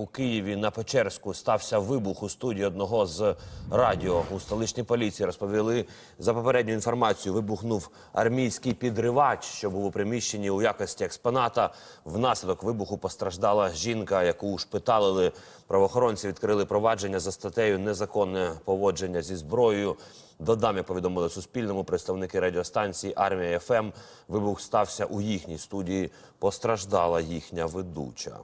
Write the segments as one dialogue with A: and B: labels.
A: У Києві на Печерську стався вибух у студії одного з радіо. У столичній поліції розповіли за попередню інформацію. Вибухнув армійський підривач, що був у приміщенні у якості експоната. Внаслідок вибуху постраждала жінка, яку ушпиталили. Правоохоронці відкрили провадження за статтею незаконне поводження зі зброєю. Додам, як повідомили Суспільному, представники радіостанції Армія ФМ. Вибух стався у їхній студії. Постраждала їхня ведуча.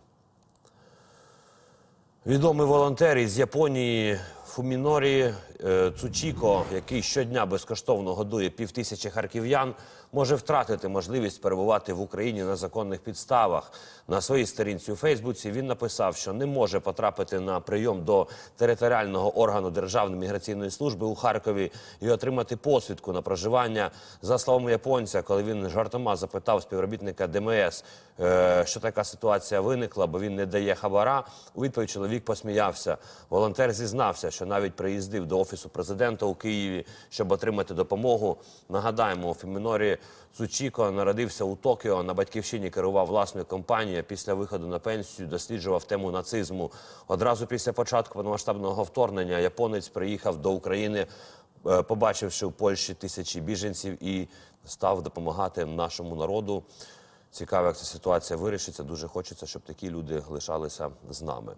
A: Відомий волонтер із Японії Фумінорі е, Цучіко, який щодня безкоштовно годує півтисячі харків'ян, може втратити можливість перебувати в Україні на законних підставах. На своїй сторінці у Фейсбуці він написав, що не може потрапити на прийом до територіального органу Державної міграційної служби у Харкові і отримати посвідку на проживання. За словами японця, коли він жартома запитав співробітника ДМС, е, що така ситуація виникла, бо він не дає хабара. У відповідь чоловік посміявся. Волонтер зізнався, що навіть приїздив до офісу президента у Києві, щоб отримати допомогу. Нагадаємо, Фімінорі Цучіко народився у Токіо. На батьківщині керував власною компанією. Після виходу на пенсію досліджував тему нацизму. Одразу після початку повномасштабного вторгнення японець приїхав до України, е, побачивши в Польщі тисячі біженців і став допомагати нашому народу. Цікаво, як ця ситуація вирішиться. Дуже хочеться, щоб такі люди лишалися з нами.